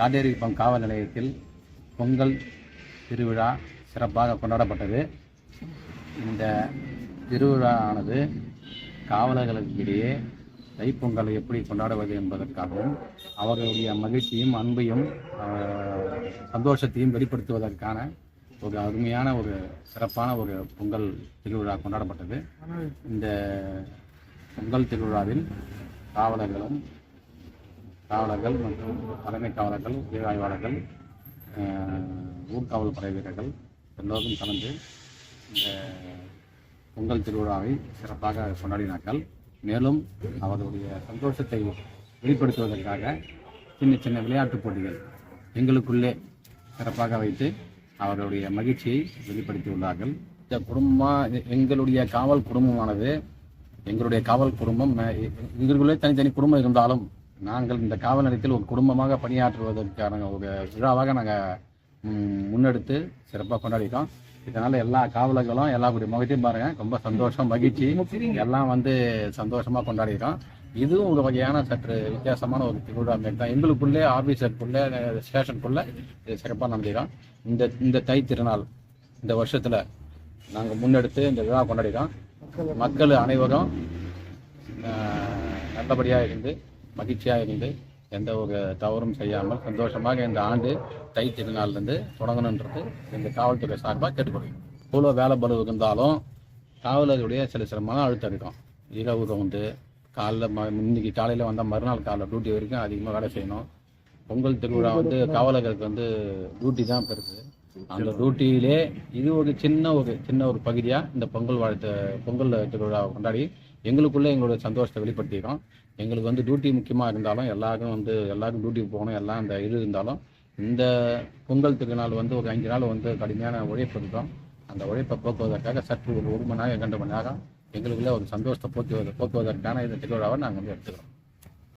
காட்டேரிப்பம் காவல் நிலையத்தில் பொங்கல் திருவிழா சிறப்பாக கொண்டாடப்பட்டது. இந்த திருவிழாவானது காவலர்களுக்கு இடையே தைப்பொங்கலை எப்படி கொண்டாடுவது என்பதற்காகவும் அவர்களுடைய மகிழ்ச்சியும் அன்பையும் சந்தோஷத்தையும் வெளிப்படுத்துவதற்கான ஒரு அருமையான ஒரு சிறப்பான ஒரு பொங்கல் திருவிழா கொண்டாடப்பட்டது. இந்த பொங்கல் திருவிழாவில் காவலர்களும் காவலர்கள் மற்றும் தலைமை காவலர்கள் உயர் ஆய்வாளர்கள் ஊர்காவல் படை வீரர்கள் எல்லோரும் கலந்து இந்த பொங்கல் திருவிழாவை சிறப்பாக கொண்டாடினார்கள். மேலும் அவர்களுடைய சந்தோஷத்தை வெளிப்படுத்துவதற்காக சின்ன சின்ன விளையாட்டுப் போட்டிகள் எங்களுக்குள்ளே சிறப்பாக வைத்து அவர்களுடைய மகிழ்ச்சியை வெளிப்படுத்தியுள்ளார்கள். இந்த குடும்பம் எங்களுடைய காவல் குடும்பமானது எங்களுடைய காவல் குடும்பம் எங்களுக்குள்ளே தனித்தனி குடும்பம் இருந்தாலும் நாங்கள் இந்த காவல் நிலையத்தில் ஒரு குடும்பமாக பணியாற்றுவதற்கான ஒரு விழாவாக நாங்கள் முன்னெடுத்து சிறப்பாக கொண்டாடிட்டோம் இதனால எல்லா காவலர்களும் எல்லாருடைய முகத்தையும் பாருங்க. ரொம்ப சந்தோஷம் மகிழ்ச்சி. எல்லாம் வந்து சந்தோஷமா கொண்டாடிக்கிறோம் இதுவும் ஒரு வகையான சற்று வித்தியாசமான ஒரு திருவிழா மாரி தான். எங்களுக்குள்ளே ஆபீஸருக்குள்ளே ஸ்டேஷனுக்குள்ளே இது சிறப்பாக நடத்திக்கிறோம் இந்த இந்த தை திருநாள் இந்த வருஷத்தில் நாங்கள் முன்னெடுத்து இந்த விழா கொண்டாடிக்கிறோம் மக்கள் அனைவரும் நல்லபடியாக இருந்து மகிழ்ச்சியாக இருந்து எந்த ஒரு தவறும் செய்யாமல் சந்தோஷமாக இந்த ஆண்டு தை திருநாள்லேருந்து தொடங்கணுன்றது இந்த காவல்துறை சார்பாக கேட்டுக்கொள்கிறோம் எவ்வளோ வேலை பலு இருந்தாலும் காவலர்களுடைய சில சில மன அழுத்தம் இருக்கும் இரவு வந்து காலைல ம இன்னைக்கு காலையில் வந்தால் மறுநாள் காலைல டியூட்டி வரைக்கும் அதிகமாக வேலை செய்யணும். பொங்கல் திருவிழா வந்து காவலர்களுக்கு வந்து டியூட்டி தான் பெருசு. அந்த டியூட்டியிலே இது ஒரு சின்ன ஒரு சின்ன ஒரு பகுதியாக இந்த பொங்கல் வாழ்த்து பொங்கல் திருவிழாவை கொண்டாடி எங்களுக்குள்ளே எங்களோட சந்தோஷத்தை வெளிப்படுத்திக்கிறோம். எங்களுக்கு வந்து டியூட்டி முக்கியமாக இருந்தாலும் எல்லாருக்கும் வந்து எல்லாருக்கும் டியூட்டிக்கு போகணும் எல்லாம் அந்த இது இருந்தாலும் இந்த பொங்கல் திருநாள் வந்து ஒரு அஞ்சு நாள் வந்து கடுமையான உழைப்பு இருக்கும். அந்த உழைப்பை போக்குவதற்காக சற்று ஒரு ஒரு மணி நேரம் இரண்டு மணி நேரம் எங்களுக்குள்ள ஒரு சந்தோஷத்தை போக்குவது போக்குவதற்கான இந்த திருவிழாவை நாங்கள் வந்து எடுத்துக்கிறோம்.